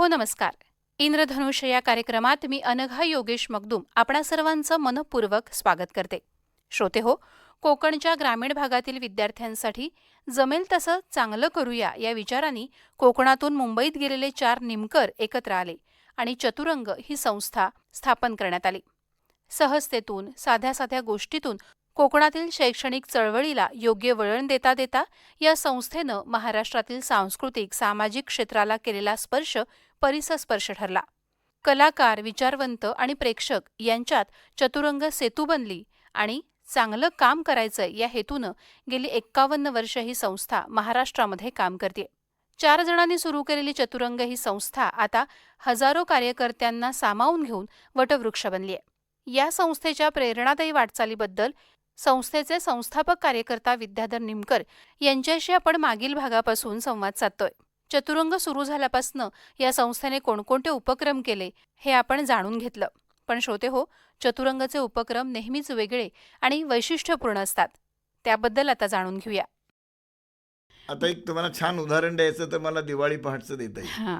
हो नमस्कार. इंद्रधनुष्य या कार्यक्रमात मी अनघा योगेश मगदूम आपणा सर्वांचं मनपूर्वक स्वागत करते. श्रोते हो कोकणच्या ग्रामीण भागातील विद्यार्थ्यांसाठी जमेल तसं चांगलं करूया या विचाराने कोकणातून मुंबईत गेलेले चार निमकर एकत्र आले आणि चतुरंग ही संस्था स्थापन करण्यात आली. सहजतेतून साध्या साध्या गोष्टीतून कोकणातील शैक्षणिक चळवळीला योग्य वळण देता देता या संस्थेनं महाराष्ट्रातील सांस्कृतिक सामाजिक क्षेत्राला केलेला स्पर्श परिसस्पर्श ठरला. कलाकार विचारवंत आणि प्रेक्षक यांच्यात चतुरंग सेतू बनली आणि चांगलं काम करायचं या हेतूनं गेली एक्कावन्न वर्ष ही संस्था महाराष्ट्रामध्ये काम करते चार जणांनी सुरू केलेली चतुरंग ही संस्था आता हजारो कार्यकर्त्यांना सामावून घेऊन वटवृक्ष बनली आहे या संस्थेच्या प्रेरणादायी वाटचालीबद्दल संस्थेचे संस्थापक कार्यकर्ता विद्याधर निमकर यांच्याशी आपण मागील भागापासून संवाद साधतोय. चतुरंग सुरू झाल्यापासनं या संस्थेने कोणकोणते उपक्रम केले हे आपण जाणून घेतलं. पण श्रोते हो चतुरंगचे उपक्रम नेहमीच वेगळे आणि वैशिष्ट्यपूर्ण असतात. त्याबद्दल आता जाणून घेऊया. आता एक तुम्हाला छान उदाहरण द्यायचं तर मला दिवाळी पहाटचं देता येईल. हा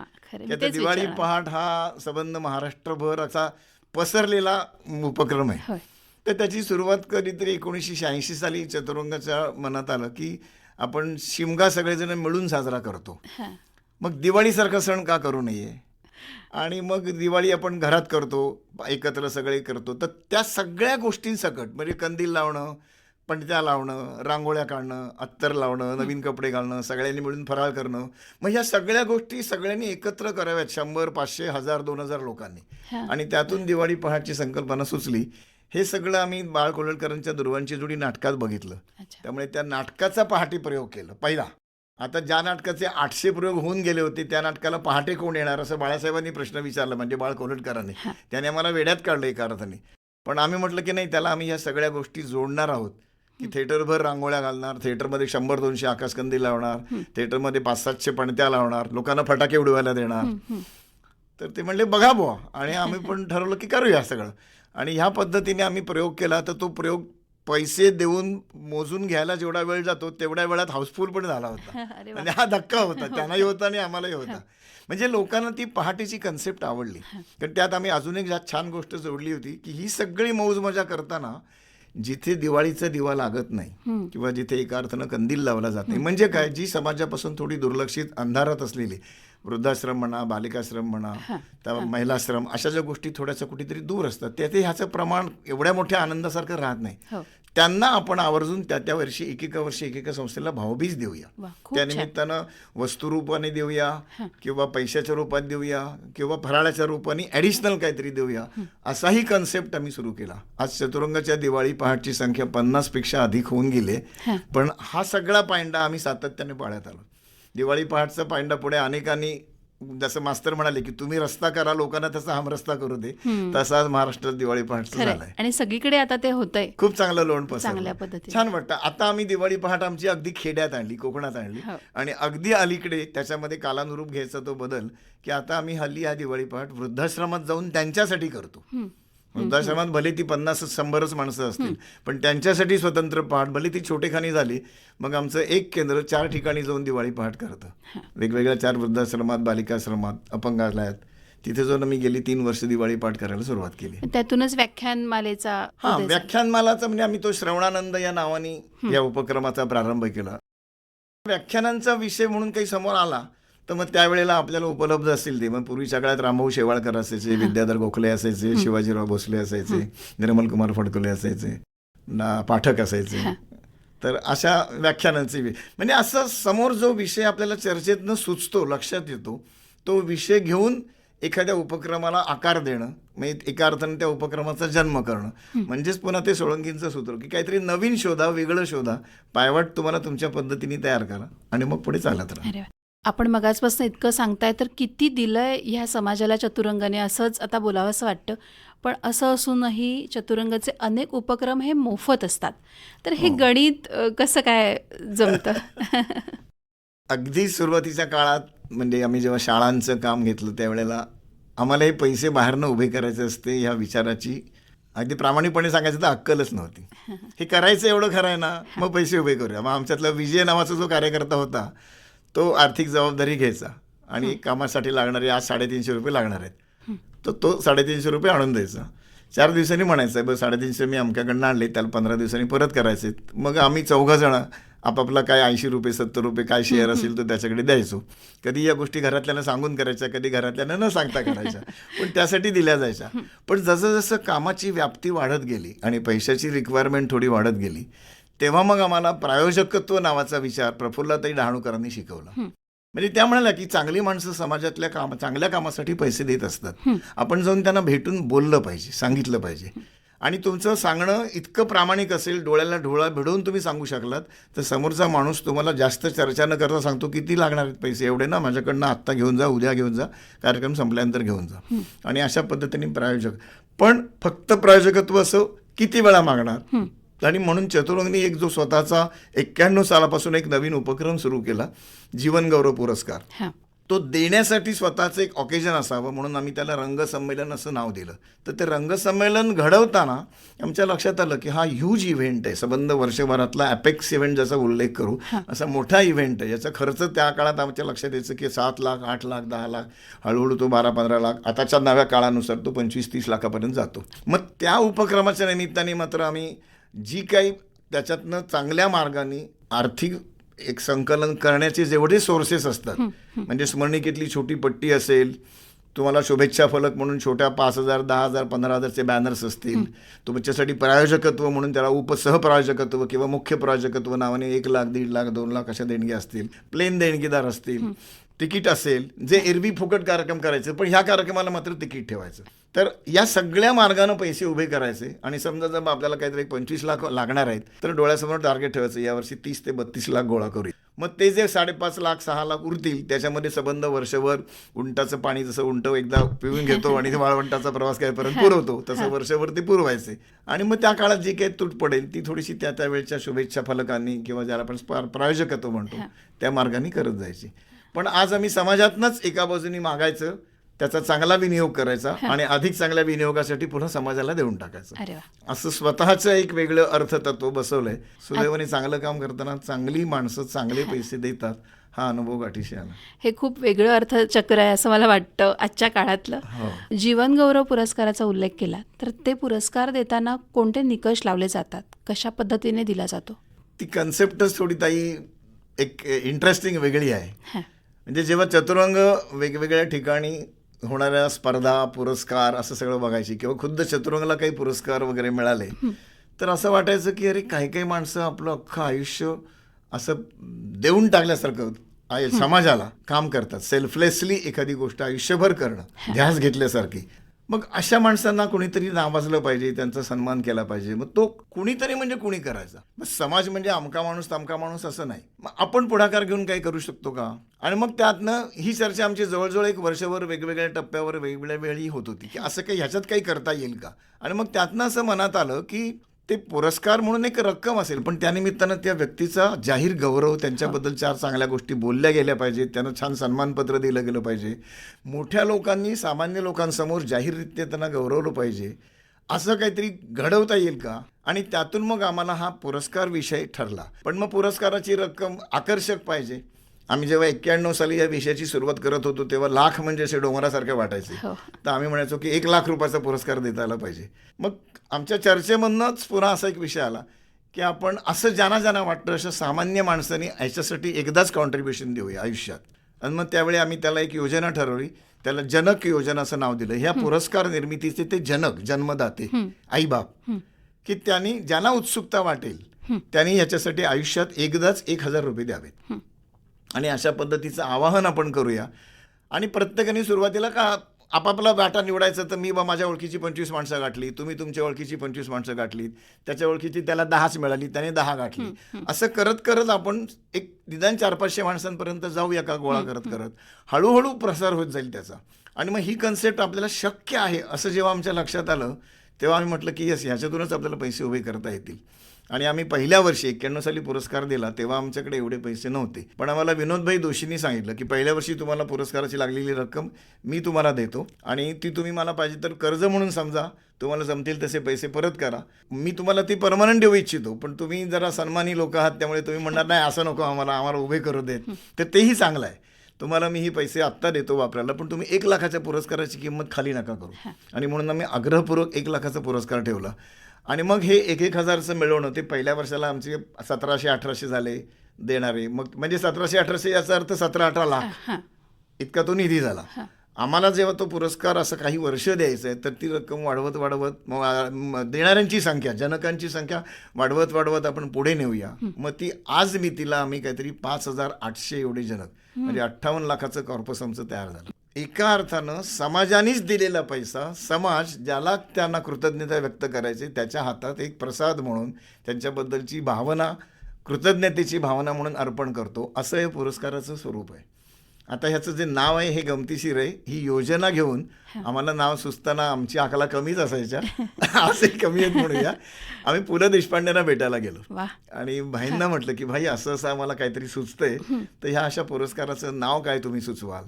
आता दिवाळी पहाट हा संबंध महाराष्ट्रभर असा पसरलेला उपक्रम आहे. तर त्याची सुरुवात कधीतरी एकोणीसशे शहाऐंशी साली चतुरंगाच्या मनात आलं की आपण शिमगा सगळेजण मिळून साजरा करतो. मग दिवाळीसारखा सण का करू नये? आणि मग दिवाळी आपण घरात करतो एकत्र सगळे करतो तर त्या सगळ्या गोष्टींसकट म्हणजे कंदील लावणं पणत्या लावणं रांगोळ्या काढणं अत्तर लावणं नवीन कपडे घालणं सगळ्यांनी मिळून फराळ करणं मग ह्या सगळ्या गोष्टी सगळ्यांनी एकत्र कराव्यात शंभर पाचशे हजार दोन हजार लोकांनी. आणि त्यातून दिवाळी पहाटची संकल्पना सुचली. हे सगळं आम्ही बाळ कोल्हटकरांच्या दुर्वांची जोडी नाटकात बघितलं. त्यामुळे त्या नाटकाचा पहाटे प्रयोग केला पहिला. आता ज्या नाटकाचे आठशे प्रयोग होऊन गेले होते त्या नाटकाला पहाटे कोण येणार असं बाळासाहेबांनी प्रश्न विचारला म्हणजे बाळ कोल्हटकरांनी हा. त्याने आम्हाला वेड्यात काढलं एका अर्थाने. पण आम्ही म्हटलं की नाही त्याला आम्ही ह्या सगळ्या गोष्टी जोडणार आहोत. की थिएटरभर रांगोळ्या घालणार थिएटरमध्ये शंभर दोनशे आकाशकंदी लावणार थिएटरमध्ये पाच सातशे पणत्या लावणार लोकांना फटाके उडवायला देणार. तर ते म्हणले बघा बुवा. आणि आम्ही पण ठरवलं की करूया सगळं. आणि ह्या पद्धतीने आम्ही प्रयोग केला तर तो प्रयोग पैसे देऊन मोजून घ्यायला जेवढा वेळ जातो तेवढ्या वेळात हाऊसफुल पण झाला होता. वा. म्हणजे हा धक्का होता त्यांनाही होता आणि आम्हालाही होता. म्हणजे लोकांना ती पहाटेची कन्सेप्ट आवडली. कारण त्यात आम्ही अजून एक छान गोष्ट जोडली होती की ही सगळी मौज मजा करताना जिथे दिवाळीचा दिवा लागत नाही. किंवा जिथे एका अर्थानं कंदील लावला जात नाही. म्हणजे काय? जी समाजापासून थोडी दुर्लक्षित अंधारात असलेली वृद्धाश्रम म्हणा बालिकाश्रम म्हणा त्या महिलाश्रम अशा ज्या गोष्टी थोड्याशा कुठेतरी दूर असतात. त्याचे ह्याचं प्रमाण एवढ्या मोठ्या आनंदासारखं राहत नाही. हो. त्यांना आपण आवर्जून त्या त्या वर्षी एकेका वर्षी एकेका संस्थेला भावबीज देऊया. वा खूप त्या छान. निमित्तानं वस्तुरूपाने देऊया किंवा पैशाच्या रूपात देऊया किंवा फराळाच्या रूपाने ॲडिशनल काहीतरी देऊया. असाही कन्सेप्ट आम्ही सुरू केला. आज चतुरंगाच्या दिवाळी पहाटची संख्या पन्नासपेक्षा अधिक होऊन गेले. पण हा सगळा पायंडा आम्ही सातत्याने पाळत आलो. दिवाळी पहाटचा पायंडा पुढे अनेकांनी जसं मास्तर म्हणाले की तुम्ही रस्ता करा लोकांना त्याचा हम रस्ता करू दे. तसा आज महाराष्ट्रात दिवाळी खरंय. झालंय. आणि सगळीकडे आता ते होतंय. खूप चांगलं लोण पसरलं चांगल्या पद्धतीने. छान वाटतं. आता आम्ही दिवाळी पहाट आमची अगदी खेड्यात आणली कोकणात आणली. हो. आणि अगदी अलीकडे त्याच्यामध्ये कालानुरूप घ्यायचा तो बदल की आता आम्ही हल्ली हा दिवाळी पहाट वृद्धाश्रमात जाऊन त्यांच्यासाठी करतो. वृद्धाश्रमात भले ती पन्नास शंभरच माणसं असतील पण त्यांच्यासाठी स्वतंत्र पहाट भले ती छोटेखानी झाली मग आमचं एक केंद्र चार ठिकाणी जाऊन दिवाळी पहाट करतं. वेगवेगळ्या चार वृद्धाश्रमात बालिकाश्रमात अपंगालयात तिथे जाऊन मी गेली तीन वर्ष दिवाळी पाठ करायला सुरुवात केली. त्यातूनच व्याख्यानमालेचा हा. व्याख्यानमालाचा म्हणजे आम्ही तो श्रवणानंद या नावाने या उपक्रमाचा प्रारंभ केला. व्याख्यानांचा विषय म्हणून काही समोर आला तर मग त्यावेळेला आपल्याला उपलब्ध असतील ते. मग पूर्वीच्या काळात रामभाऊ शेवाळकर असायचे विद्याधर गोखले असायचे शिवाजीराव भोसले असायचे निर्मल कुमार फडकले असायचे ना पाठक असायचे. तर अशा व्याख्यानांचे म्हणजे असं समोर जो विषय आपल्याला चर्चेतनं सुचतो लक्षात येतो तो विषय घेऊन एखाद्या उपक्रमाला आकार देणं म्हणजे एका अर्थाने त्या उपक्रमाचा जन्म करणं. म्हणजेच पुन्हा ते सोळंकींचं सूत्र की काहीतरी नवीन शोधा वेगळं शोधा पायवाट तुम्हाला तुमच्या पद्धतीने तयार करा आणि मग पुढे चालत राहा. आपण मगाचपासून इतकं सांगताय तर किती दिलंय ह्या समाजाला चतुरंगाने असंच आता बोलावं असं वाटतं. पण असं असूनही चतुरंगाचे अनेक उपक्रम हे मोफत असतात. तर हे गणित अ, कसं काय जमतं? अगदी सुरुवातीच्या काळात म्हणजे आम्ही जेव्हा शाळांचं काम घेतलं त्यावेळेला आम्हाला हे पैसे बाहेरनं उभे करायचे असते ह्या विचाराची. अगदी प्रामाणिकपणे सांगायचं तर अक्कलच नव्हती. हे करायचं एवढं खरं आहे ना मग पैसे उभे करूया. मग आमच्यातला विजय नावाचा जो कार्यकर्ता होता तो आर्थिक जबाबदारी घ्यायचा आणि कामासाठी लागणारे आज साडेतीनशे रुपये लागणार आहेत. तर तो साडेतीनशे रुपये आणून द्यायचा. चार दिवसांनी म्हणायचं बरं साडेतीनशे मी अमक्याकडनं आणले त्याला पंधरा दिवसांनी परत करायचे मग आम्ही चौघं जण आपापला काय ऐंशी रुपये सत्तर रुपये काय शेअर असेल तो त्याच्याकडे द्यायचो. कधी या गोष्टी घरातल्यांना सांगून करायच्या कधी घरातल्यांना न सांगता करायच्या. पण त्यासाठी दिल्या जायच्या. पण जसं जसं कामाची व्याप्ती वाढत गेली आणि पैशाची रिक्वायरमेंट थोडी वाढत गेली तेव्हा मग आम्हाला प्रायोजकत्व नावाचा विचार प्रफुल्लताई डहाणूकरांनी शिकवला. म्हणजे त्या म्हणाल्या की चांगली माणसं समाजातल्या काम चांगल्या कामासाठी पैसे देत असतात. आपण जाऊन त्यांना भेटून बोललं पाहिजे सांगितलं पाहिजे. आणि तुमचं सांगणं इतकं प्रामाणिक असेल डोळ्याला डोळा भिडवून तुम्ही सांगू शकलात तर समोरचा माणूस तुम्हाला जास्त चर्चा न करता सांगतो किती लागणार आहेत पैसे? एवढे ना माझ्याकडनं आत्ता घेऊन जा उद्या घेऊन जा कार्यक्रम संपल्यानंतर घेऊन जा. आणि अशा पद्धतीने प्रायोजक. पण फक्त प्रायोजकत्व असं किती वेळा मागणार? आणि म्हणून चतुरंगनी एक जो स्वतःचा एक्क्याण्णव सालापासून एक नवीन उपक्रम सुरू केला जीवन गौरव पुरस्कार. तो देण्यासाठी स्वतःचं एक ऑकेजन असावं म्हणून आम्ही त्याला रंगसंमेलन असं नाव दिलं. तर ते रंगसंमेलन घडवताना आमच्या लक्षात आलं की हा ह्यूज इव्हेंट आहे. संबंध वर्षभरातला अपेक्स इव्हेंट ज्याचा उल्लेख करू असा मोठा इव्हेंट आहे. याचा खर्च त्या काळात आमच्या लक्षात यायचं की सात लाख आठ लाख दहा लाख हळूहळू तो बारा पंधरा लाख आताच्या नव्या काळानुसार तो पंचवीस तीस लाखापर्यंत जातो. मग त्या उपक्रमाच्या निमित्ताने मात्र आम्ही जी काही त्याच्यातनं चांगल्या मार्गाने आर्थिक एक संकलन करण्याचे जेवढे सोर्सेस असतात म्हणजे स्मरणिकेतली छोटी पट्टी असेल तुम्हाला शुभेच्छा फलक म्हणून छोट्या पाच हजार दहा हजार पंधरा हजारचे बॅनर्स असतील तुमच्यासाठी प्रायोजकत्व म्हणून त्याला उपसहप्रायोजकत्व किंवा मुख्य प्रायोजकत्व नावाने एक लाख दीड लाख दोन लाख अशा देणगी असतील प्लेन देणगीदार असतील. तिकीट असेल जे एरवी फुकट कार्यक्रम करायचे पण ह्या कार्यक्रमाला मात्र तिकीट ठेवायचं. तर या सगळ्या मार्गानं पैसे उभे करायचे आणि समजा जर आपल्याला काहीतरी पंचवीस लाख लागणार आहेत तर डोळ्यासमोर टार्गेट ठेवायचं यावर्षी तीस ते बत्तीस लाख गोळा करू मग ते जे साडेपाच लाख सहा लाख उरतील त्याच्यामध्ये संबंध वर्षभर उंटाचं पाणी जसं उंट एकदा पिऊन घेतो आणि वाळवंटाचा प्रवास काहीपर्यंत पुरवतो तसं वर्षभर ते पुरवायचे. आणि मग त्या काळात जी काही तूट पडेल ती थोडीशी त्या त्यावेळच्या शुभेच्छा फलकांनी किंवा ज्याला आपण प्रायोजकत्व म्हणतो त्या मार्गाने करत जायची. पण आज आम्ही समाजातनंच एका बाजूनी मागायचं त्याचा चांगला विनियोग करायचा आणि अधिक चांगल्या विनियोगासाठी पुन्हा समाजाला देऊन टाकायचं. असं स्वतःचं एक वेगळं अर्थतत्व बसवलंय. सुदैवाने चांगलं काम करताना चांगली माणसं चांगले पैसे देतात हा अनुभव गाठीशी आला. हे खूप वेगळं अर्थचक्र आहे असं मला वाटतं आजच्या काळातलं. हो. जीवन गौरव पुरस्काराचा उल्लेख केला तर ते पुरस्कार देताना कोणते निकष लावले जातात? कशा पद्धतीने दिला जातो? ती कन्सेप्टच थोडी ताई एक इंटरेस्टिंग वेगळी आहे. म्हणजे जेव्हा चतुरंग वेगवेगळ्या ठिकाणी होणाऱ्या स्पर्धा पुरस्कार असं सगळं बघायची किंवा खुद्द चतुरंगला काही पुरस्कार वगैरे मिळाले तर असं वाटायचं की अरे काही काही माणसं आपलं अख्खं आयुष्य असं देऊन टाकल्यासारखं समाजाला काम करतात. सेल्फलेसली एखादी गोष्ट आयुष्यभर करणं ध्यास घेतल्यासारखी. मग अशा माणसांना कोणीतरी नावाजलं पाहिजे त्यांचा सन्मान केला पाहिजे. मग तो कुणीतरी म्हणजे कुणी करायचा? मग समाज म्हणजे अमका माणूस तमका माणूस असं नाही. मग आपण पुढाकार घेऊन काही करू शकतो का? आणि मग त्यातनं ही चर्चा आमची जवळजवळ एक वर्षभर वेगवेगळ्या टप्प्यावर वेगवेगळ्या वेळी होत होती. की असं काही ह्याच्यात काही करता येईल का? आणि मग त्यातनं असं मनात आलं की ते पुरस्कार म्हणून एक रक्कम असेल पण त्यानिमित्तानं त्या व्यक्तीचा जाहीर गौरव त्यांच्याबद्दल चार चांगल्या गोष्टी बोलल्या गेल्या पाहिजेत त्यांना छान सन्मानपत्र दिलं गेलं पाहिजे. मोठ्या लोकांनी सामान्य लोकांसमोर जाहीररित्या त्यांना गौरवलं पाहिजे. असं काहीतरी घडवता येईल का? आणि त्यातून मग आम्हाला हा पुरस्कार विषय ठरला. पण मग पुरस्काराची रक्कम आकर्षक पाहिजे. आम्ही जेव्हा एक्क्याण्णव साली या विषयाची सुरुवात करत होतो तेव्हा लाख म्हणजे असे डोंगरासारखे वाटायचे. हो. तर आम्ही म्हणायचो की एक लाख रुपयाचा पुरस्कार देता आला पाहिजे. मग आमच्या चर्चेमधनंच पुन्हा असा एक विषय आला की आपण असं ज्यांना ज्यांना वाटतं अशा सामान्य माणसांनी ह्याच्यासाठी एकदाच कॉन्ट्रीब्युशन देऊया आयुष्यात. आणि मग त्यावेळी आम्ही त्याला एक योजना ठरवली. त्याला जनक योजना असं नाव दिलं. ह्या पुरस्कार निर्मितीचे ते जनक जन्मदाते आईबाप की त्यांनी ज्यांना उत्सुकता वाटेल त्यांनी ह्याच्यासाठी आयुष्यात एकदाच एक हजार रुपये द्यावेत. आणि अशा पद्धतीचं आवाहन आपण करूया. आणि प्रत्येकाने सुरुवातीला का आपापला वाटा निवडायचं तर मी बा माझ्या ओळखीची पंचवीस माणसं गाठली तुम्ही तुमच्या ओळखीची पंचवीस माणसं गाठली त्याच्या ओळखीची त्याला दहाच मिळाली त्याने दहा गाठली. असं करत करत आपण एक निदान चार पाचशे माणसांपर्यंत जाऊया का गोळा करत करत. हळूहळू प्रसार होत जाईल त्याचा. आणि मग ही कन्सेप्ट आपल्याला शक्य आहे असं जेव्हा आमच्या लक्षात आलं तेव्हा आम्ही म्हटलं की यस ह्याच्यातूनच आपल्याला पैसे उभे करता येतील. आणि आम्ही पहिल्या वर्षी एक्क्याण्णव साली पुरस्कार दिला तेव्हा आमच्याकडे एवढे पैसे नव्हते. पण आम्हाला विनोदभाई दोशींनी सांगितलं की पहिल्या वर्षी तुम्हाला पुरस्काराची लागलेली रक्कम मी तुम्हाला देतो आणि ती तुम्ही मला पाहिजे तर कर्ज म्हणून समजा तुम्हाला जमतील तसे पैसे परत करा. मी तुम्हाला ती परमनंट देऊ इच्छितो पण तुम्ही जरा सन्मानी लोक आहात त्यामुळे तुम्ही म्हणणार नाही असं नको आम्हाला आम्हाला उभे करू देत. तर तेही चांगलं आहे. तुम्हाला मी ही पैसे आत्ता देतो वापरायला पण तुम्ही एक लाखाच्या पुरस्काराची किंमत खाली नका करू. आणि म्हणून आम्ही आग्रहपूर्वक एक लाखाचा पुरस्कार ठेवला. आणि मग हे एक एक हजारचं मिळवणं ते पहिल्या वर्षाला आमचे सतराशे अठराशे झाले देणारे. मग म्हणजे सतराशे अठराशे याचा अर्थ सतरा अठरा लाख. इतका तो निधी झाला. आम्हाला जेव्हा तो पुरस्कार असं काही वर्ष द्यायचं आहे तर ती रक्कम वाढवत वाढवत देणाऱ्यांची संख्या जनकांची संख्या वाढवत वाढवत आपण पुढे नेऊया. मग ती आज मी तिला आम्ही काहीतरी पाच हजार आठशे एवढे जनक म्हणजे अठ्ठावन्न लाखाचं कॉर्पस आमचं तयार झालं. एका अर्थानं समाजानेच दिलेला पैसा समाज ज्याला त्यांना कृतज्ञता व्यक्त करायची त्याच्या हातात एक प्रसाद म्हणून त्यांच्याबद्दलची भावना कृतज्ञतेची भावना म्हणून अर्पण करतो. असं हे पुरस्काराचं स्वरूप आहे. आता ह्याचं जे नाव आहे हे गमतीशीर आहे. ही योजना घेऊन आम्हाला नाव सुचताना आमची आकला कमीच असायच्या. असे कमी आहेत म्हणूया. आम्ही पु ल देशपांडेंना भेटायला गेलो. आणि भाईंना म्हटलं की भाई असं असं आम्हाला काहीतरी सुचतंय. तर ह्या अशा पुरस्काराचं नाव काय तुम्ही सुचवाल?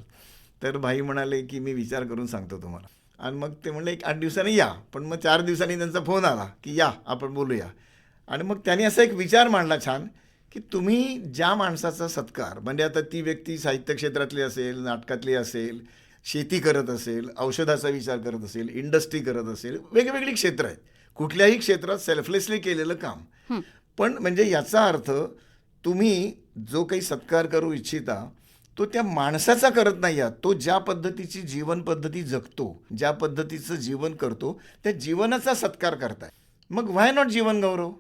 तर भाई म्हणाले की मी विचार करून सांगतो तुम्हाला. आणि मग ते म्हणले एक आठ दिवसांनी या. पण मग चार दिवसांनी त्यांचा फोन आला की या आपण बोलूया. आणि मग त्यांनी असा एक विचार मांडला छान की तुम्ही ज्या माणसाचा सत्कार म्हणजे आता ती व्यक्ती साहित्य क्षेत्रातली असेल नाटकातली असेल शेती करत असेल औषधाचा विचार करत असेल इंडस्ट्री करत असेल वेगवेगळी क्षेत्र आहेत. कुठल्याही क्षेत्रात सेल्फलेसली केलेलं काम. पण म्हणजे याचा अर्थ तुम्ही जो काही सत्कार करू इच्छिता तो त्या माणसाचा करत नाही आहात तो ज्या पद्धतीची जीवन पद्धती जगतो ज्या पद्धतीचं जीवन करतो त्या जीवनाचा सत्कार करताय. मग व्हाय नॉट जीवन गौरव?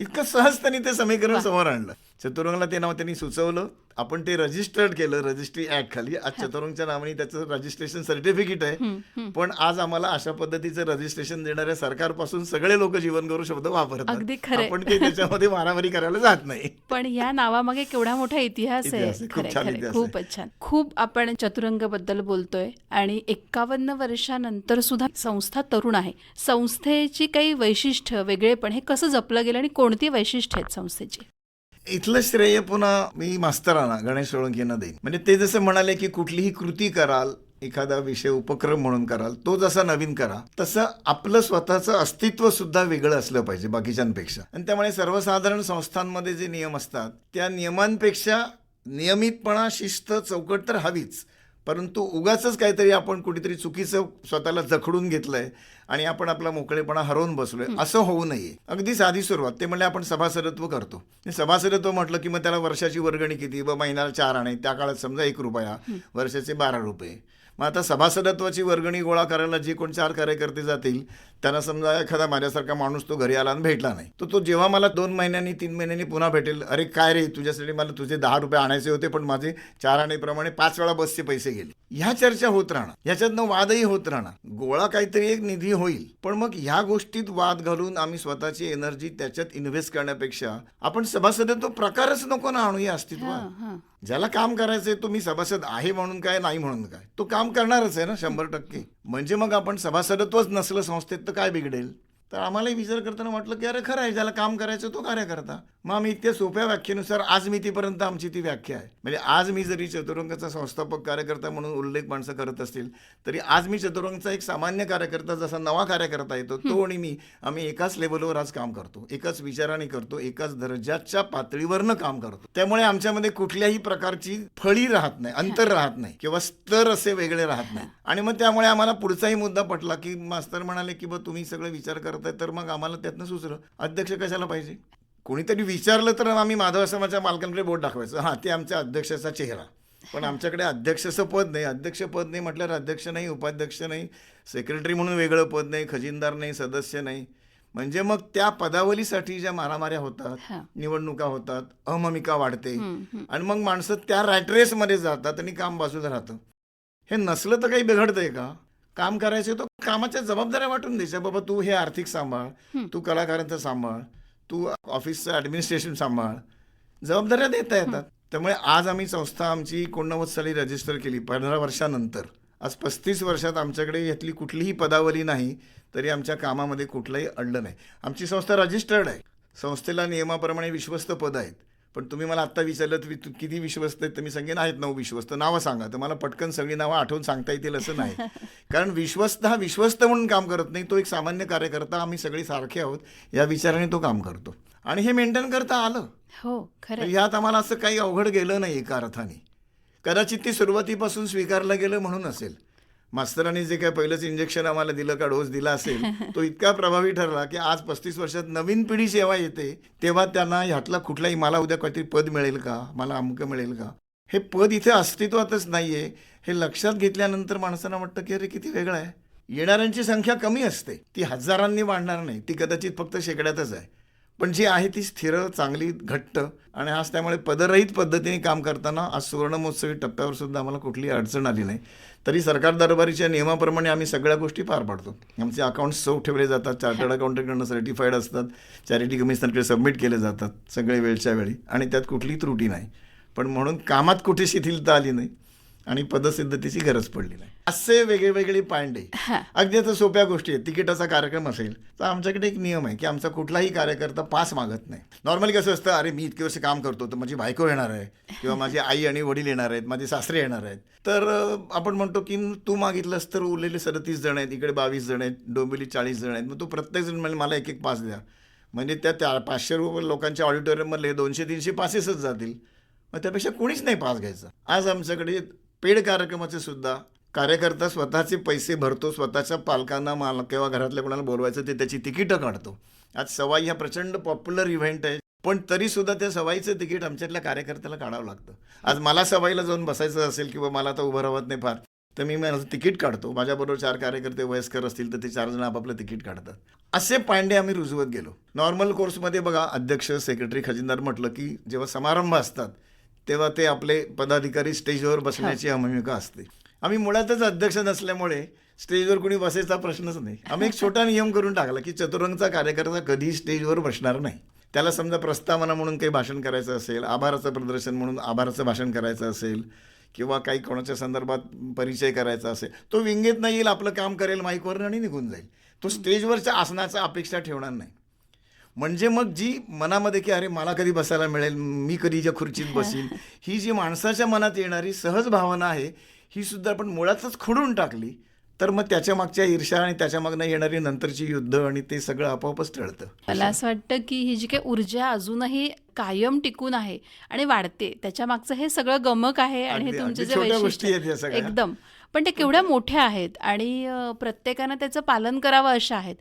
इतकं सहज त्यांनी ते समीकरण समोर आणलं. चतुरंगला ते नाव त्यांनी सुचवलं. आपण ते रजिस्टर्ड केलं रजिस्ट्री ऍक्ट खाली. आज चतुरंगच्या नावाने त्याचं रजिस्ट्रेशन सर्टिफिकेट आहे. पण आज आम्हाला अशा पद्धतीचं रजिस्ट्रेशन देणाऱ्या सरकारपासून सगळे लोक जीवन गौरव शब्द वापरतात. आपण काही त्याच्यामध्ये मारामारी करायला जात नाही. पण या नावामागे केवढा मोठा इतिहास आहे. खूप छान. खूपच छान. खूप आपण चतुरंगबद्दल बोलतोय आणि एकावन्न वर्षानंतर सुद्धा संस्था तरुण आहे. संस्थेची काही वैशिष्ट्य वेगळेपण हे कसं जपलं गेलं आणि कोणती वैशिष्ट्य आहेत संस्थेची? इथलं श्रेय पुन्हा मी मास्तरांना गणेश सोळंकींना देईन. म्हणजे ते जसं म्हणाले की कुठलीही कृती कराल एखादा विषय उपक्रम म्हणून कराल तो जसा नवीन करा तसं आपलं स्वतःचं अस्तित्व सुद्धा वेगळं असलं पाहिजे बाकीच्यांपेक्षा. आणि त्यामुळे सर्वसाधारण संस्थांमध्ये जे नियम असतात त्या नियमांपेक्षा नियमितपणा शिस्त चौकट तर हवीच. परंतु उगाच काहीतरी आपण कुठेतरी चुकीचं स्वतःला जखडून घेतलंय आणि आपण आपला मोकळेपणा हरवून बसलोय. असं होऊ नये. अगदी साधी सुरुवात. ते म्हणले आपण सभासदत्व करतो. सभासदत्व म्हटलं की मग त्याला वर्षाची वर्गणी किती? व महिन्याला चार आणे. त्या काळात समजा एक रुपया. वर्षाचे बारा रुपये. मग आता सभासदत्वाची वर्गणी गोळा करायला जे कोण चार कार्यकर्ते जातील त्यांना समजा एखादा माझ्यासारखा माणूस तो घरी आला आणि भेटला नाही. तर तो जेव्हा मला दोन महिन्यांनी तीन महिन्यांनी पुन्हा भेटेल अरे काय रे? तुझ्यासाठी मला तुझे दहा रुपये आणायचे होते पण माझे चार आणेप्रमाणे पाच वेळा बसचे पैसे गेले. ह्या चर्चा होत राहणार. ह्याच्यातनं वादही होत राहणार. गोळा काहीतरी एक निधी होईल. पण मग ह्या गोष्टीत वाद घालून आम्ही स्वतःची एनर्जी त्याच्यात इन्व्हेस्ट करण्यापेक्षा आपण सभासदत्व प्रकारच नको ना आणू या अस्तित्वात ज्याला काम करायचंय तो मी सभासद आहे म्हणून काय नाही म्हणून काय? तो काम करणारच आहे ना शंभर टक्के. म्हणजे मग आपण सभासदत्वच नसलं संस्थेत तर काय बिघडेल? तर आम्हालाही विचार करताना म्हटलं की अरे खरं आहे ज्याला काम करायचं तो कार्यकर्ता मग आम्ही इतक्या सोप्या व्याख्येनुसार आज मी तीपर्यंत आमची ती व्याख्या आहे. म्हणजे आज मी जरी चतुरंगाचा संस्थापक कार्यकर्ता म्हणून उल्लेख माणसं करत असतील तरी आज मी चतुरंगचा एक सामान्य कार्यकर्ता जसा नवा कार्यकर्ता येतो तो आणि मी आम्ही एकाच लेवलवर आज काम करतो. एकाच विचाराने करतो एकाच दर्जाच्या पातळीवरनं काम करतो. त्यामुळे आमच्यामध्ये कुठल्याही प्रकारची फळी राहत नाही अंतर राहत नाही किंवा स्तर असे वेगळे राहत नाही. आणि मग त्यामुळे आम्हाला पुढचाही मुद्दा पटला की मास्तर म्हणाले की बा तुम्ही सगळं विचार करताय तर मग आम्हाला त्यातनं सुचलं. अध्यक्ष कशाला पाहिजे? कोणीतरी विचारलं तर आम्ही माधव आश्रमाच्या मालकांकडे बोट दाखवायचं. हां ते आमच्या अध्यक्षाचा चेहरा. पण आमच्याकडे अध्यक्षचं पद नाही. अध्यक्ष पद नाही म्हटल्यावर अध्यक्ष नाही उपाध्यक्ष नाही सेक्रेटरी म्हणून वेगळं पद नाही खजिनदार नाही सदस्य नाही. म्हणजे मग त्या पदावलीसाठी ज्या मारामाऱ्या होतात. निवडणुका होतात अहममिका वाढते. आणि मग माणसं त्या रॅट रेसमध्ये जातात आणि काम बाजूला राहतं. हे नसलं तर काही बिघडतंय का? काम करायचं तो कामाच्या जबाबदाऱ्या वाटून द्यायच्या बाबा तू हे आर्थिक सांभाळ तू कलाकारांचं सांभाळ तू ऑफिसचं ॲडमिनिस्ट्रेशन सांभाळ. जबाबदाऱ्या देता येतात. त्यामुळे आज आम्ही संस्था आमची एकोणनव्वद साली रजिस्टर केली पंधरा वर्षानंतर. आज पस्तीस वर्षात आमच्याकडे यातली कुठलीही पदावली नाही तरी आमच्या कामामध्ये कुठलंही अडलं नाही. आमची संस्था रजिस्टर्ड आहे. संस्थेला नियमाप्रमाणे विश्वस्त पद आहेत. पण तुम्ही मला आत्ता विचारलं तुम्ही किती विश्वस्त आहेत? तर मी सांगेन आहेत नऊ विश्वस्त. नावं सांगा. तर मला पटकन सगळी नावं आठवून सांगता येतील असं नाही. कारण विश्वस्त हा विश्वस्त म्हणून काम करत नाही. तो एक सामान्य कार्यकर्ता. आम्ही सगळे सारखे आहोत. या विचाराने तो काम करतो. आणि हे मेंटेन करता आलं. हो खरं ह्यात आम्हाला असं काही अवघड गेलं नाही एका अर्थाने. कदाचित ते सुरुवातीपासून स्वीकारलं गेलं म्हणून असेल. मास्तरांनी जे काय पहिलंच इंजेक्शन आम्हाला दिलं का डोस दिला असेल तो इतका प्रभावी ठरला की आज पस्तीस वर्षात नवीन पिढी सेवा येते तेव्हा त्यांना ह्यातला कुठलाही मला उद्या काहीतरी पद मिळेल का? मला अमुकं मिळेल का? हे पद इथे अस्तित्वातच नाहीये. हे लक्षात घेतल्यानंतर माणसांना वाटतं की अरे किती वेगळं आहे. येणाऱ्यांची संख्या कमी असते. ती हजारांनी वाढणार नाही. ती कदाचित फक्त शेकड्यातच आहे. पण जी आहे ती स्थिर चांगली घट्ट. आणि आज त्यामुळे पदरहित पद्धतीने काम करताना आज सुवर्णमहोत्सवी टप्प्यावर सुद्धा आम्हाला कुठलीही अडचण आली नाही. तरी सरकार दरबारीच्या नियमाप्रमाणे आम्ही सगळ्या गोष्टी पार पाडतो. आमचे अकाउंट्स सौ ठेवले जातात चार्टर्ड अकाउंटंटकडनं सर्टिफाईड असतात चॅरिटी कमिशनरकडे सबमिट केले जातात सगळे वेळच्या वेळी. आणि त्यात कुठलीही त्रुटी नाही. पण म्हणून कामात कुठे शिथिलता आली नाही आणि पदसिद्धतेची गरज पडली नाही. असे वेगळे वेगळे पांडे अगदी आता सोप्या गोष्टी आहेत. तिकिटाचा कार्यक्रम असेल तर आमच्याकडे एक नियम आहे की आमचा कुठलाही कार्यकर्ता पास मागत नाही. नॉर्मली कसं असतं अरे मी इतके वर्ष काम करतो तर माझी बायको येणार आहे किंवा माझी आई आणि वडील येणार आहेत माझे सासरे येणार आहेत. तर आपण म्हणतो की तू मागितलंस तर उरलेले सदतीस जण आहेत इकडे बावीस जण आहेत डोंबिवली चाळीस जण आहेत मग तू प्रत्येक जण म्हणजे मला एक एक पास द्या. म्हणजे त्या त्या पाचशे रुपये लोकांच्या ऑडिटोरियममधले दोनशे तीनशे पासेसच जातील. मग त्यापेक्षा कोणीच नाही पास घ्यायचा. आज आमच्याकडे पेड कार्यक्रमाचे सुद्धा कार्यकर्ता स्वतःचे पैसे भरतो स्वतःच्या पालकांना माल किंवा घरातल्या कोणाला बोलवायचं ते त्याची तिकीटं काढतो. आज सवाई हा प्रचंड पॉप्युलर इव्हेंट आहे. पण तरी सुद्धा त्या सवाईचं तिकीट आमच्यातल्या कार्यकर्त्याला काढावं लागतं. आज मला सवाईला जाऊन बसायचं असेल किंवा मला आता उभं राहत नाही फार तर मी माझं तिकीट काढतो. माझ्याबरोबर चार कार्यकर्ते वयस्कर असतील तर ते चार जण आपापलं तिकीट काढतात. असे पांडे आम्ही रुजवत गेलो. नॉर्मल कोर्समध्ये बघा अध्यक्ष सेक्रेटरी खजिनदार म्हटलं की जेव्हा समारंभ असतात तेव्हा ते आपले पदाधिकारी स्टेजवर बसण्याची भूमिका असते. आम्ही मुळातच अध्यक्ष नसल्यामुळे स्टेजवर कोणी बसायचा प्रश्नच नाही. आम्ही एक छोटा नियम करून टाकला की चतुरंगचा कार्यकर्ता कधी स्टेजवर बसणार नाही. त्याला समजा प्रस्तावना म्हणून काही भाषण करायचं असेल आभाराचं प्रदर्शन म्हणून आभाराचं भाषण करायचं असेल किंवा काही कोणाच्या संदर्भात परिचय करायचा असेल तो विंगेत नाही येईल आपलं काम करेल माईकवरून आणि निघून जाईल. तो स्टेजवरच्या आसनाचा अपेक्षा ठेवणार नाही. म्हणजे मग जी मनामध्ये की अरे मला कधी बसायला मिळेल मी कधी ज्या खुर्चीत बसीन ही जी माणसाच्या मनात येणारी सहज भावना आहे ही सुद्धा आपण मुळातच खुडून टाकली तर मग त्याच्या मागच्या ईर्षा आणि त्याच्या मागनं येणारी नंतरची युद्ध आणि ते सगळं आपोआपच टळतं. मला असं वाटतं की ही जी काही ऊर्जा अजूनही कायम टिकून आहे आणि वाढते त्याच्या मागचं हे सगळं गमक आहे आणि हे तुमचे जे गोष्टी. एकदम. पण ते केवढ्या मोठ्या आहेत आणि प्रत्येकानं त्याचं पालन करावं अशा आहेत.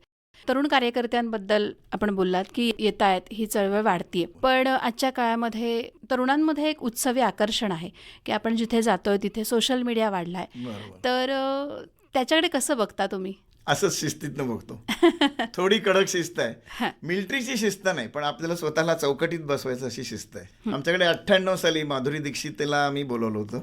तरुण कार्यकर्त्यांबद्दल आपण बोललात की येत आहेत ही चळवळ वाढतीये. पण आजच्या काळामध्ये तरुणांमध्ये एक उत्सवी आकर्षण आहे की आपण जिथे जातोय तिथे सोशल मीडिया वाढलाय. तर त्याच्याकडे कसं बघता तुम्ही? असंच शिस्तीतनं बघतो. थोडी कडक शिस्त आहे. मिलिटरीची शिस्त नाही पण आपल्याला स्वतःला चौकटीत बसवायचं अशी शिस्त आहे. आमच्याकडे अठ्ठ्याण्णव साली माधुरी दीक्षितला आम्ही बोलवलं होतं.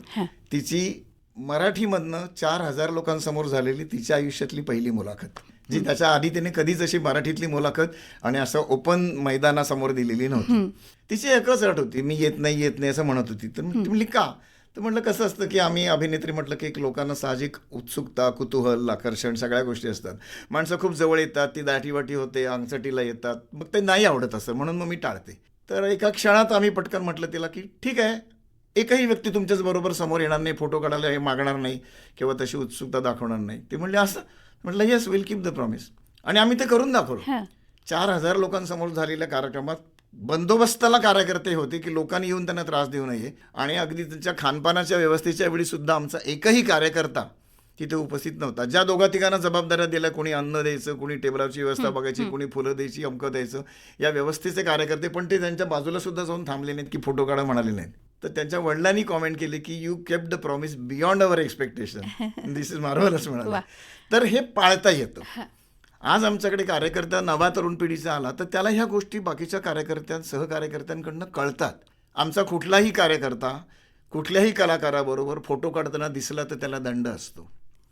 तिची मराठीमधनं चार हजार लोकांसमोर झालेली तिच्या आयुष्यातली पहिली मुलाखत. जी त्याच्या आधी तिने कधीच अशी मराठीतली मुलाखत आणि असं ओपन मैदानासमोर दिलेली नव्हती. तिची एकच अट होती मी येत नाही येत नाही असं म्हणत होती. तर म्हणली का तर म्हटलं कसं असतं की आम्ही अभिनेत्री म्हटलं की एक लोकांना साहजिक उत्सुकता कुतूहल आकर्षण सगळ्या गोष्टी असतात. माणसं खूप जवळ येतात ती दाटीवाटी होते अंगचटीला येतात. मग ते नाही आवडत असं म्हणून मग मी टाळते. तर एका क्षणात आम्ही पटकन म्हटलं तिला की ठीक आहे एकही व्यक्ती तुमच्याच बरोबर समोर येणार नाही फोटो काढायला हे मागणार नाही किंवा तशी उत्सुकता दाखवणार नाही. ते म्हणले असं म्हटलं yes will keep the promise आणि आम्ही ते करून दाखवलं. चार हजार लोकांसमोर झालेल्या कार्यक्रमात बंदोबस्ताला कार्यकर्ते होते की लोकांनी येऊन त्यांना त्रास देऊ नये. आणि अगदी त्यांच्या खानपानाच्या व्यवस्थेच्या वेळी सुद्धा आमचा एकही कार्यकर्ता तिथे उपस्थित नव्हता. ज्या दोघा तिघांना जबाबदाऱ्या दिल्या कोणी अन्न द्यायचं कोणी टेबलाची व्यवस्था बघायची कोणी फुलं द्यायची अमकं द्यायचं या व्यवस्थेचे कार्यकर्ते पण ते त्यांच्या बाजूला सुद्धा जाऊन थांबले नाहीत की फोटो काढा म्हणाले नाहीत. तर त्यांच्या वडिलांनी कॉमेंट केले की you kept the promise beyond our expectation this is मार्वलच म्हणाले. तर हे पाळता येतं. आज आमच्याकडे कार्यकर्ता नवा तरुण पिढीचा आला तर त्याला ह्या गोष्टी बाकीच्या कार्यकर्त्यां सहकार्यकर्त्यांकडनं कळतात. आमचा कुठलाही कार्यकर्ता कुठल्याही कलाकाराबरोबर फोटो काढताना दिसला तर त्याला दंड असतो.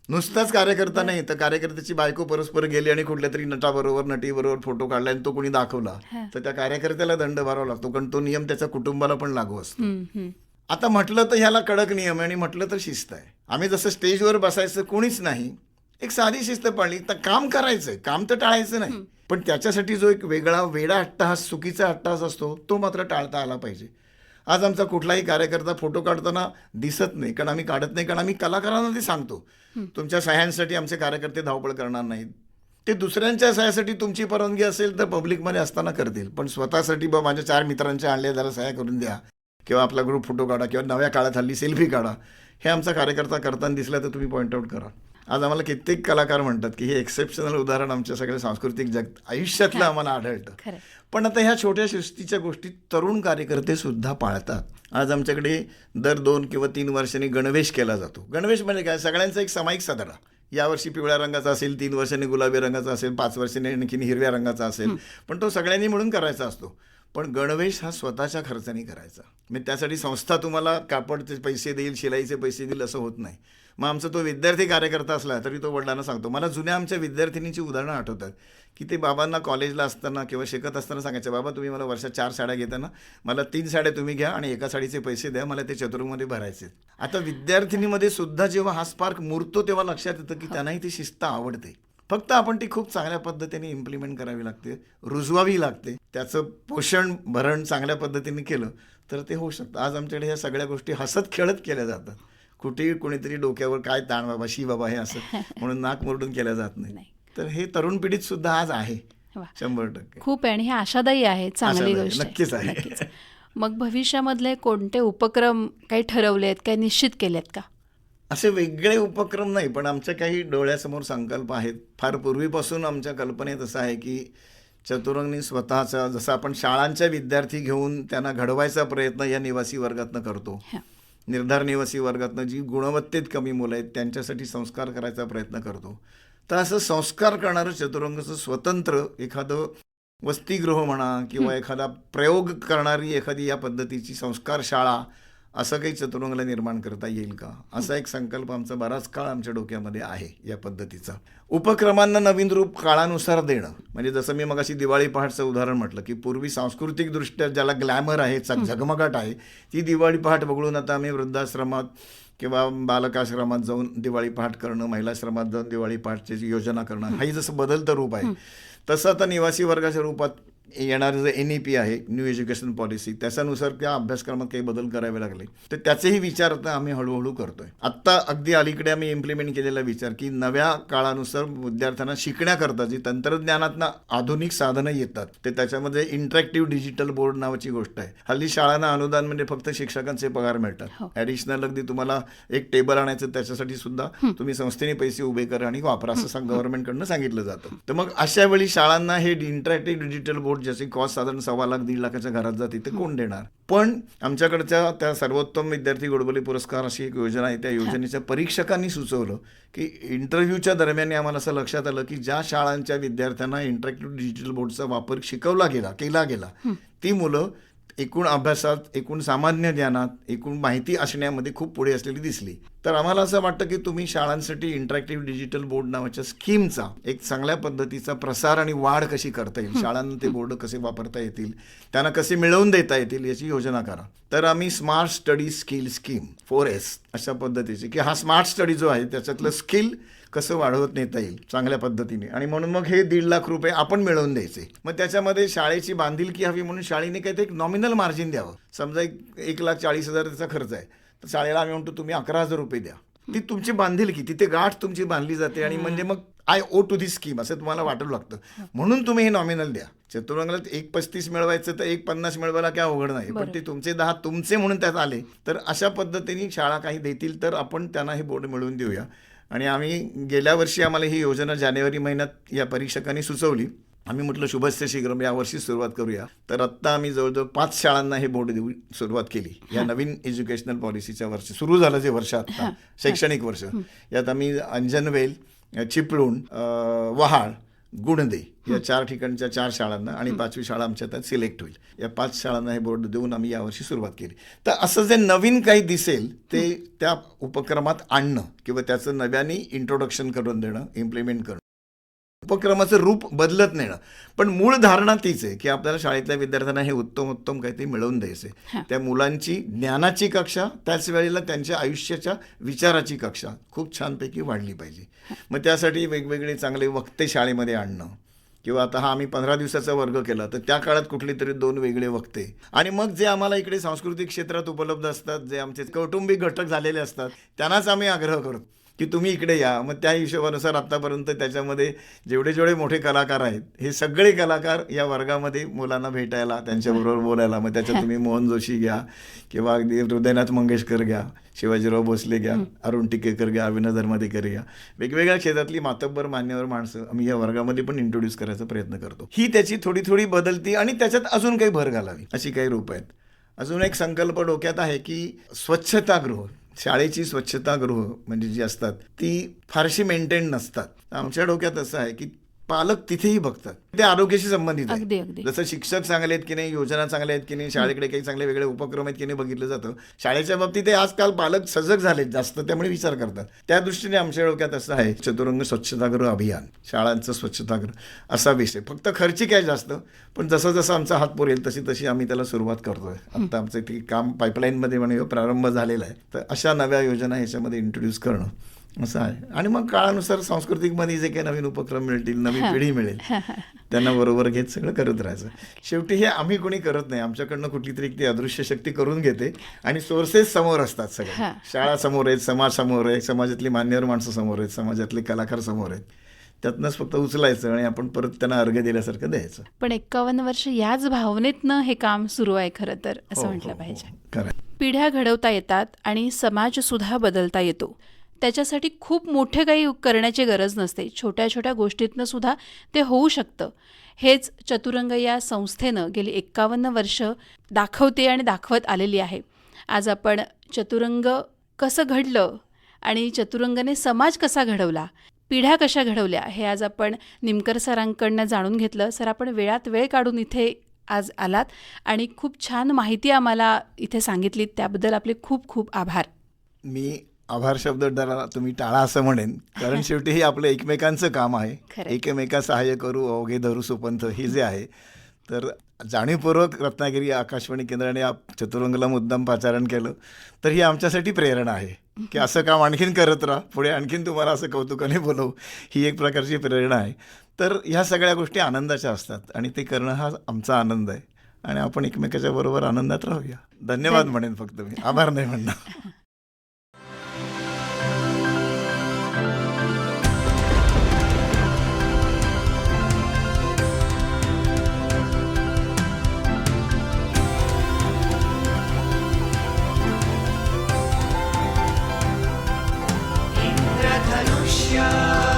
नुसताच कार्यकर्ता नाही तर कार्यकर्त्याची बायको परस्पर गेली आणि कुठल्या तरी नटाबरोबर नटीबरोबर फोटो काढला आणि तो कोणी दाखवला तर त्या कार्यकर्त्याला दंड भरावा लागतो कारण तो नियम त्याच्या कुटुंबाला पण लागू असतो. आता म्हटलं तर ह्याला कडक नियम आहे आणि म्हटलं तर शिस्त आहे. आम्ही जसं स्टेजवर बसायचं कोणीच नाही एक साधी शिस्त पाळली तर काम करायचंय काम तर टाळायचं नाही. पण त्याच्यासाठी जो एक वेगळा वेडा अट्टहास चुकीचा अट्टहास असतो तो मात्र टाळता आला पाहिजे. आज आमचा कुठलाही कार्यकर्ता फोटो काढताना दिसत नाही. कारण आम्ही काढत नाही कारण आम्ही कलाकारांना ते सांगतो. तुमच्या सह्यांसाठी आमचे कार्यकर्ते धावपळ करणार नाहीत. ते दुसऱ्यांच्या सह्यासाठी तुमची परवानगी असेल तर पब्लिकमध्ये असताना करतील. पण स्वतःसाठी बा माझ्या चार मित्रांच्या आणल्या जरा सह्या करून द्या. किंवा आपला ग्रुप फोटो काढा किंवा नव्या काळात हल्ली सेल्फी काढा. हे आमचा कार्यकर्ता करताना दिसला तर तुम्ही पॉईंट आउट करा. आज आम्हाला कित्येक कलाकार म्हणतात की हे एक्सेप्शनल उदाहरण आमच्या सगळ्या सांस्कृतिक जग आयुष्यातलं आम्हाला आढळतं. पण आता ह्या छोट्या शिस्तीच्या गोष्टी तरुण कार्यकर्ते सुद्धा पाळतात. आज आमच्याकडे दर दोन किंवा तीन वर्षांनी गणवेश केला जातो. गणवेश म्हणजे काय? सगळ्यांचा एक सामायिक साजरा यावर्षी पिवळ्या रंगाचा असेल तीन वर्षांनी गुलाबी रंगाचा असेल पाच वर्षांनी आणखीन हिरव्या रंगाचा असेल. पण तो सगळ्यांनी मिळून करायचा असतो. पण गणवेश हा स्वतःच्या खर्चाने करायचा. म्हणजे त्यासाठी संस्था तुम्हाला कापडचे पैसे देईल शिलाईचे पैसे देईल असं होत नाही. मग आमचा तो विद्यार्थी कार्यकर्ता असला तरी तो वडिलांना सांगतो मला जुन्या आमच्या विद्यार्थिनीची उदाहरणं आठवतात की ते बाबांना कॉलेजला असताना किंवा शिकत असताना सांगायचे बाबा तुम्ही मला वर्षात चार साड्या घेताना मला तीन साड्या तुम्ही घ्या आणि एका साडीचे पैसे द्या मला ते चतुर्मध्ये भरायचे आता विद्यार्थिनीमध्ये सुद्धा जेव्हा हा स्पार्क मुरतो तेव्हा लक्षात येतं की त्यांनाही ती शिस्त आवडते. फक्त आपण ती खूप चांगल्या पद्धतीने इम्प्लिमेंट करावी लागते रुजवावी लागते. त्याचं पोषण भरण चांगल्या पद्धतीने केलं तर ते होऊ शकतं. आज आमच्याकडे ह्या सगळ्या गोष्टी हसत खेळत केल्या जातात. कुठेही कोणीतरी डोक्यावर काय ताण बाबा शी बाबा हे असं म्हणून नाक मोरडून केल्या जात नाही. तर हे तरुण पिढीत सुद्धा आज आहे. शंभर टक्के खूप आहे आणि हे आशादायी आहे चांगली गोष्ट नक्कीच आहे. मग भविष्यामधले कोणते उपक्रम काही ठरवले आहेत काही निश्चित केलेत का असे वेगळे उपक्रम नाही पण आमच्या काही डोळ्यासमोर संकल्प आहेत फार पूर्वीपासून आमच्या कल्पनेत असं आहे की चतुरंगनी स्वतःचा जसं आपण शाळांच्या विद्यार्थी घेऊन त्यांना घडवायचा प्रयत्न या निवासी वर्गातनं करतो. निर्धार निवासी वर्गातनं जी गुणवत्तेत कमी मुलं आहेत त्यांच्यासाठी संस्कार करायचा प्रयत्न करतो. तर असं संस्कार करणारं चतुरंगाचं स्वतंत्र एखादं वसतिगृह म्हणा किंवा एखादा प्रयोग करणारी एखादी या पद्धतीची संस्कार शाळा असं काही चतुरंगाला निर्माण करता येईल का? असा एक संकल्प आमचा बराच काळ आमच्या डोक्यामध्ये आहे या पद्धतीचा. उपक्रमांना नवीन रूप काळानुसार देणं. म्हणजे जसं मी मगाशी दिवाळी पहाटचं उदाहरण म्हटलं की पूर्वी सांस्कृतिकदृष्ट्या ज्याला ग्लॅमर आहे झगमगाट आहे ती दिवाळी पहाट वगळून आता आम्ही वृद्धाश्रमात किंवा बालकाश्रमात जाऊन दिवाळी पहाट करणं महिलाश्रमात जाऊन दिवाळी पहाटची योजना करणं हाही जसं बदलतं रूप आहे तसं आता निवासी वर्गाच्या रूपात येणारं जे एन ई पी आहे न्यू एज्युकेशन पॉलिसी त्याच्यानुसार त्या अभ्यासक्रमात काही बदल करावे लागले. तर त्याचेही विचार आता आम्ही हळूहळू करतोय. आत्ता अगदी अलीकडे आम्ही इम्प्लिमेंट केलेला विचार की नव्या काळानुसार विद्यार्थ्यांना शिकण्याकरता जी तंत्रज्ञानातनं आधुनिक साधनं येतात ते त्याच्यामध्ये इंटरॅक्टिव्ह डिजिटल बोर्ड नावाची गोष्ट आहे. हल्ली शाळांना अनुदान म्हणजे फक्त शिक्षकांचे पगार हो. मिळतात ऍडिशनल अगदी तुम्हाला एक टेबल आणायचं त्याच्यासाठी सुद्धा तुम्ही संस्थेने पैसे उभे करा आणि वापरा असं सांग गव्हर्नमेंटकडनं सांगितलं जातं. तर मग अशा वेळी शाळांना हे इंटरॅक्टिव्ह डिजिटल बोर्ड ज्याची कॉस्ट साधारण सव्वा लाख दीड लाखाच्या घरात जाते ते कोण देणार? पण आमच्याकडच्या त्या सर्वोत्तम विद्यार्थी गोडबोली पुरस्कार अशी एक योजना आहे. त्या योजनेच्या परीक्षकांनी सुचवलं की इंटरव्ह्यूच्या दरम्यान आम्हाला असं लक्षात आलं की ज्या शाळांच्या विद्यार्थ्यांना इंटरॅक्टिव्ह डिजिटल बोर्डचा वापर शिकवला गेला केला गेला ती मुलं एकूण अभ्यासात एकूण सामान्य ज्ञानात एकूण माहिती असण्यामध्ये खूप पुढे असलेली दिसली. तर आम्हाला असं वाटतं की तुम्ही शाळांसाठी इंटरॅक्टिव्ह डिजिटल बोर्ड नावाच्या स्कीमचा एक चांगल्या पद्धतीचा प्रसार आणि वाढ कशी करता येईल? शाळांना ते बोर्ड कसे वापरता येतील? त्यांना कसे मिळवून देता येतील याची योजना करा. तर आम्ही smart study skill scheme four S अशा पद्धतीची की हा स्मार्ट स्टडी जो आहे त्याच्यातलं स्किल कसं वाढवत नेता येईल? चांगल्या पद्धतीने. आणि म्हणून मग हे दीड लाख रुपये आपण मिळवून द्यायचे. मग त्याच्यामध्ये शाळेची बांधिलकी हवी म्हणून शाळेने काही ते एक नॉमिनल मार्जिन द्यावं. समजा एक एक लाख चाळीस हजार त्याचा खर्च आहे. तर शाळेला आम्ही म्हणतो तुम्ही अकरा हजार रुपये द्या. ती तुमची बांधिलकी तिथे गाठ तुमची बांधली जाते आणि म्हणजे मग I O to the scheme असं तुम्हाला वाटू लागतं. म्हणून तुम्ही हे नॉमिनल द्या. चतुरंगाला एक पस्तीस मिळवायचं तर एक पन्नास मिळवायला काय अवघड नाही. पण ते तुमचे दहा तुमचे म्हणून त्यात आले. तर अशा पद्धतीने शाळा काही देतील तर आपण त्यांना हे बोर्ड मिळवून देऊया. आणि आम्ही गेल्या वर्षी आम्हाला ही योजना जानेवारी महिन्यात या परीक्षकांनी सुचवली. आम्ही म्हटलं शुभस्य शीघ्रम यावर्षी सुरुवात करूया. तर आत्ता आम्ही जवळजवळ पाच शाळांना हे बोर्ड देऊ सुरुवात केली. या नवीन एज्युकेशनल पॉलिसीच्या वर्षी सुरू झालं जे वर्ष आता शैक्षणिक वर्ष. यात आम्ही अंजनवेल चिपळूण अं, वहाळ गुणदे. या चार ठिकाणच्या चार शाळांना आणि पाचवी शाळा आमच्या त्यात सिलेक्ट होईल. या पाच शाळांना हे बोर्ड देऊन आम्ही यावर्षी सुरुवात केली. तर असं जे नवीन काही दिसेल ते त्या उपक्रमात आणणं किंवा त्याचं नव्याने इंट्रोडक्शन करून देणं इम्प्लिमेंट करणं. उपक्रमाचं रूप बदलत नेणं. पण मूळ धारणा तीच आहे की आपल्याला शाळेतल्या विद्यार्थ्यांना हे उत्तम उत्तम काहीतरी मिळवून द्यायचे त्या मुलांची ज्ञानाची कक्षा त्याच वेळेला त्यांच्या आयुष्याच्या विचाराची कक्षा खूप छानपैकी वाढली पाहिजे. मग त्यासाठी वेगवेगळे चांगले वक्ते शाळेमध्ये आणणं किंवा आता हा आम्ही पंधरा दिवसाचा वर्ग केला तर त्या काळात कुठली तरी दोन वेगळे वक्ते. आणि मग जे आम्हाला इकडे सांस्कृतिक क्षेत्रात उपलब्ध असतात जे आमचे कौटुंबिक घटक झालेले असतात त्यांनाच आम्ही आग्रह करतो. की तुम्ही इकडे या. मग त्या हिशोबानुसार आत्तापर्यंत त्याच्यामध्ये जेवढे जेवढे मोठे कलाकार आहेत हे सगळे कलाकार या वर्गामध्ये मुलांना भेटायला त्यांच्याबरोबर बोलायला. मग त्याच्यात तुम्ही मोहन जोशी घ्या किंवा अगदी हृदयनाथ मंगेशकर घ्या शिवाजीराव भोसले घ्या अरुण टिकेकर घ्या अविनाश धर्माधिकारी घ्या. वेगवेगळ्या क्षेत्रातली मातब्बर मान्यवर माणसं आम्ही या वर्गामध्ये पण इंट्रोड्यूस करायचा प्रयत्न करतो. ही त्याची थोडी थोडी बदलती आणि त्याच्यात अजून काही भर घालावी अशी काही रूप आहेत. अजून एक संकल्प डोक्यात आहे की स्वच्छतागृह. शाळेची स्वच्छतागृह म्हणजे जी असतात ती फारशी मेंटेन नसतात. आमच्या डोक्यात असं आहे की पालक तिथेही बघतात. ते आरोग्याशी संबंधित आहे. अगदी जसं शिक्षक चांगले आहेत की नाही योजना चांगल्या आहेत की नाही शाळेकडे काही चांगले वेगळे उपक्रम आहेत की नाही बघितलं जातं. शाळेच्या बाबतीत आजकाल पालक सजग झालेत जास्त त्यामुळे विचार करतात. त्या दृष्टीने आमच्या डोक्यात असं आहे चतुरंग स्वच्छतागृह अभियान शाळांचं स्वच्छतागृह असा विषय. फक्त खर्चिक आहे जास्त पण जसं जसं आमचा हात पुरेल तशी तशी आम्ही त्याला सुरुवात करतोय. आता आमचं ते काम पाईपलाईनमध्ये म्हणजे प्रारंभ झालेला आहे. तर अशा नव्या योजना ह्याच्यामध्ये इंट्रोड्यूस करणं. असं आहे. आणि मग काळानुसार सांस्कृतिकमध्ये जे काही नवीन उपक्रम मिळतील नवीन पिढी मिळेल त्यांना बरोबर घेत सगळं करत राहायचं. शेवटी हे आम्ही कोणी करत नाही. आमच्याकडनं कुठली तरी ती अदृश्य शक्ती करून घेते आणि सोर्सेस समोर असतात सगळे. शाळा समोर आहेत समाज समोर आहे समाजातली मान्यवर माणसं समोर आहेत समाजातले कलाकार समोर आहेत. त्यातनंच फक्त उचलायचं आणि आपण परत त्यांना अर्घ दिल्यासारखं द्यायचं. पण एक्कावन्न वर्ष याच भावनेतनं हे काम सुरू आहे खरं तर असं हो, म्हटलं हो, पाहिजे. हो. आहे. पिढ्या घडवता येतात आणि समाजसुद्धा बदलता येतो. त्याच्यासाठी खूप मोठे काही करण्याची गरज नसते. छोट्या छोट्या गोष्टीतनं सुद्धा ते होऊ शकतं. हेच चतुरंग या संस्थेनं गेली एक्कावन्न वर्ष दाखवते आणि दाखवत आलेली आहे. आज आपण चतुरंग कसं घडलं आणि चतुरंगने समाज कसा घडवला पिढ्या कशा घडवल्या हे आज आपण निमकर सरांकडनं जाणून घेतलं. सर आपण वेळात वेळ काढून इथे आज आलात आणि खूप छान माहिती आम्हाला इथे सांगितली त्याबद्दल आपले खूप खूप आभार. मी आभार शब्द जरा तुम्ही टाळा असं म्हणेन. कारण शेवटी हे आपलं एकमेकांचं काम आहे. एकमेका सहाय्य करू अवघे धरू सुपंथ हे जे आहे. तर जाणीवपूर्वक रत्नागिरी आकाशवाणी केंद्राने चतुरंगला मुद्दाम पाचारण केलं. तर ही आमच्यासाठी प्रेरणा आहे. की असं काम आणखीन करत राहा. पुढे आणखीन तुम्हाला असं कौतुकाने बोलवू. ही एक प्रकारची प्रेरणा आहे. तर ह्या सगळ्या गोष्टी आनंदाच्या असतात. आणि ते करणं हा आमचा आनंद आहे. आणि आपण एकमेकाच्या बरोबर आनंदात राहूया. धन्यवाद म्हणेन फक्त मी. आभार नाही म्हणणार. now.